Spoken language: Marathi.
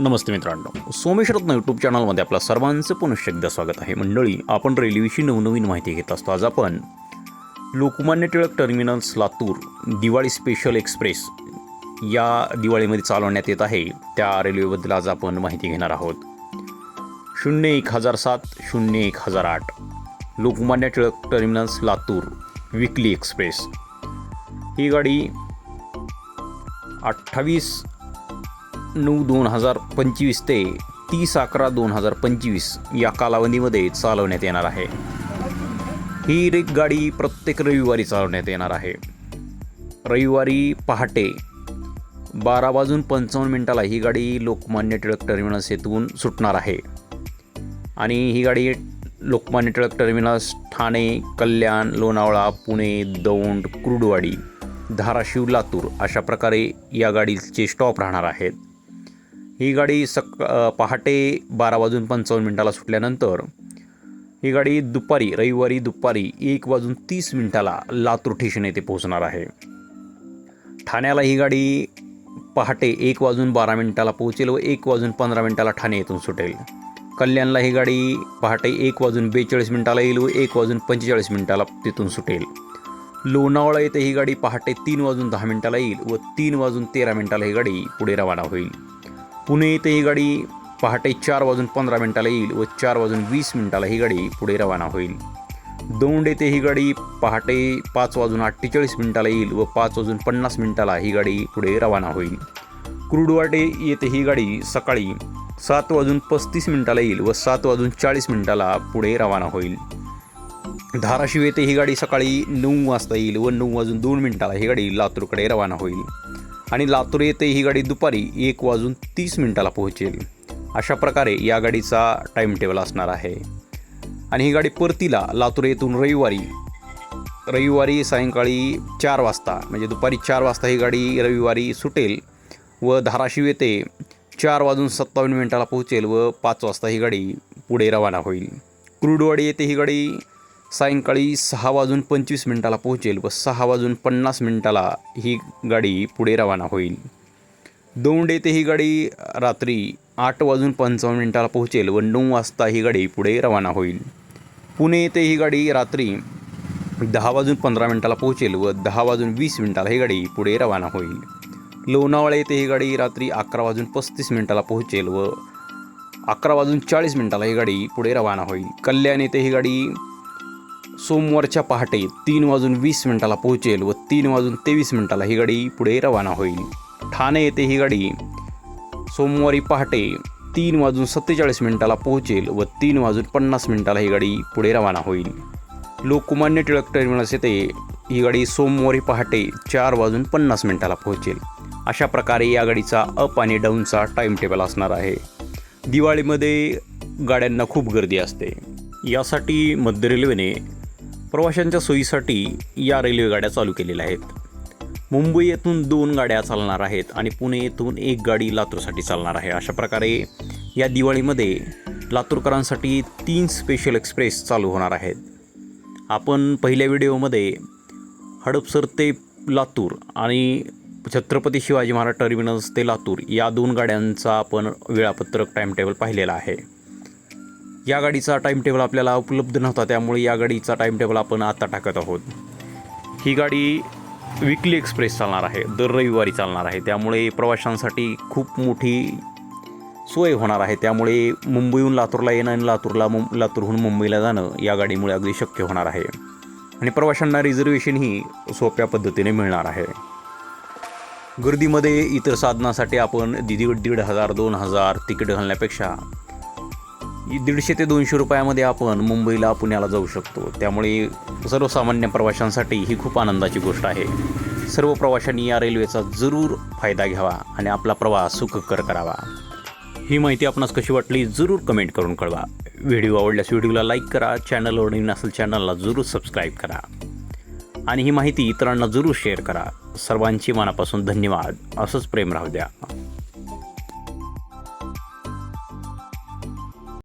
नमस्ते मित्रांनो. सोमेश रत्न यूट्यूब चॅनलमध्ये आपल्या सर्वांचं पुनश्च एकदा स्वागत आहे. मंडळी आपण रेल्वेची नवनवीन माहिती घेत असतो. आज आपण Lokmanya Tilak terminals Latur Diwali special express या दिवाळीमध्ये चालवण्यात येत आहे. त्या रेल्वेबद्दल आज आपण माहिती घेणार आहोत. शून्य एक हजार सात शून्य एक हजार आठ. Lokmanya Tilak terminals Latur weekly express ही गाडी अठ्ठावीस नऊ दोन हजार पंचवीस ते तीस अकरा दोन हजार पंचवीस या कालावधीमध्ये चालवण्यात येणार आहे. ही रेक गाडी प्रत्येक रविवारी चालवण्यात येणार आहे. रविवारी पहाटे बारा वाजून पंचावन्न मिनिटाला ही गाडी लोकमान्य टिळक टर्मिनस येथून सुटणार आहे. आणि ही गाडी लोकमान्य टिळक टर्मिनस ठाणे कल्याण लोणावळा पुणे दौंड कुर्डवाडी धाराशिव लातूर अशा प्रकारे या गाडीचे स्टॉप राहणार आहेत. ही गाडी सक पहाटे बारा वाजून पंचावन्न मिनिटाला सुटल्यानंतर ही गाडी दुपारी रविवारी दुपारी एक वाजून तीस मिनिटाला लातूर ठेशन येथे पोहोचणार आहे. ठाण्याला ही गाडी पहाटे एक वाजून बारा मिनिटाला पोहोचेल व एक वाजून पंधरा मिनिटाला ठाणे येथून सुटेल. कल्याणला ही गाडी पहाटे एक वाजून बेचाळीस मिनिटाला येईल व एक वाजून पंचेचाळीस मिनिटाला तिथून सुटेल. लोणावळा येथे ही गाडी पहाटे तीन वाजून दहा मिनिटाला येईल व तीन वाजून तेरा मिनिटाला ही गाडी पुढे रवाना होईल. पुणे येथे ही गाडी पहाटे चार वाजून पंधरा मिनिटाला येईल व चार वाजून वीस मिनिटाला ही गाडी पुढे रवाना होईल. दौंड येथे ही गाडी पहाटे पाच वाजून अठ्ठेचाळीस मिनिटाला येईल व पाच वाजून पन्नास मिनिटाला ही गाडी पुढे रवाना होईल. क्रुडवाटे येथे ही गाडी सकाळी सात वाजून पस्तीस मिनिटाला येईल व सात वाजून चाळीस मिनिटाला पुढे रवाना होईल. धाराशिव येथे ही गाडी सकाळी नऊ वाजता येईल व नऊ वाजून दोन मिनिटाला ही गाडी लातूरकडे रवाना होईल. आणि लातूर येथे ही गाडी दुपारी एक वाजून तीस मिनिटाला पोहोचेल. अशा प्रकारे या गाडीचा टाईम टेबल असणार आहे. आणि ही गाडी परतीला लातूर येथून रविवारी रविवारी सायंकाळी चार वाजता म्हणजे दुपारी चार वाजता ही गाडी रविवारी सुटेल व धाराशिव येथे चार वाजून सत्तावन्न मिनिटाला पोहोचेल व पाच वाजता ही गाडी पुढे रवाना होईल. क्रुडवाडी येथे ही गाडी सायंकाळी सहा वाजून पंचवीस मिनिटाला पोहोचेल व सहा वाजून पन्नास मिनिटाला ही गाडी पुढे रवाना होईल. दौंड येथे ही गाडी रात्री आठ वाजून पंचावन्न मिनिटाला पोहोचेल व नऊ वाजता ही गाडी पुढे रवाना होईल. पुणे येथे ही गाडी रात्री दहा वाजून पंधरा मिनिटाला पोहोचेल व दहा वाजून वीस मिनिटाला ही गाडी पुढे रवाना होईल. लोणावळा येथे ही गाडी रात्री अकरा वाजून पस्तीस मिनिटाला पोहोचेल व अकरा वाजून चाळीस मिनिटाला ही गाडी पुढे रवाना होईल. कल्याण येथे ही गाडी सोमवारच्या पहाटे तीन वाजून वीस मिनिटाला पोहोचेल व तीन वाजून तेवीस मिनिटाला ही गाडी पुढे रवाना होईल. ठाणे येथे ही गाडी सोमवारी पहाटे तीन वाजून सत्तेचाळीस मिनिटाला पोहोचेल व तीन वाजून पन्नास मिनिटाला ही गाडी पुढे रवाना होईल. लोकमान्य टिळक टर्मिनस येथे ही गाडी सोमवारी पहाटे चार वाजून पन्नास मिनिटाला पोहोचेल. अशा प्रकारे या गाडीचा अप आणि डाऊनचा टाईम टेबल असणार आहे. दिवाळीमध्ये गाड्यांना खूप गर्दी असते. यासाठी मध्य रेल्वेने प्रवाशांच्या सोयीसाठी या रेल्वे गाड्या चालू केलेल्या आहेत. मुंबई येथून दोन गाड्या चालणार आहेत आणि पुणे येथून एक गाडी लातूरसाठी चालणार आहे. अशा प्रकारे या दिवाळीमध्ये लातूरकरांसाठी तीन स्पेशल एक्सप्रेस चालू होणार आहेत. आपण पहिल्या व्हिडिओमध्ये हडपसर ते लातूर आणि छत्रपती शिवाजी महाराज टर्मिनस ते लातूर या दोन गाड्यांचा आपण वेळापत्रक टाईमटेबल पाहिलेला आहे. या गाडीचा टाईम टेबल आपल्याला उपलब्ध नव्हता त्यामुळे या गाडीचा टाईम टेबल आपण आता टाकत आहोत. ही गाडी विकली एक्सप्रेस चालणार आहे दर रविवारी चालणार आहे. त्यामुळे प्रवाशांसाठी खूप मोठी सोय होणार आहे. त्यामुळे मुंबईहून लातूरला येणं आणि लातूरला मुं लातूरहून मुंबईला जाणं या गाडीमुळे अगदी शक्य होणार आहे. आणि प्रवाशांना रिझर्वेशनही सोप्या पद्धतीने मिळणार आहे. गर्दीमध्ये इतर साधनासाठी आपण दीड दीड हजार दोन हजार तिकीट घालण्यापेक्षा दीडशे ते दोनशे रुपयामध्ये आपण मुंबईला पुण्याला जाऊ शकतो. त्यामुळे सर्वसामान्य प्रवाशांसाठी ही खूप आनंदाची गोष्ट आहे. सर्व प्रवाशांनी या रेल्वेचा जरूर फायदा घ्यावा आणि आपला प्रवास सुखकर करावा. ही माहिती आपणास कशी वाटली जरूर कमेंट करून कळवा. व्हिडिओ आवडल्यास व्हिडिओला लाईक करा चॅनलवर नवीन असेल चॅनलला जरूर सबस्क्राईब करा. आणि ही माहिती इतरांना जरूर शेअर करा. सर्वांची मनापासून धन्यवाद. असंच प्रेम राहू द्या.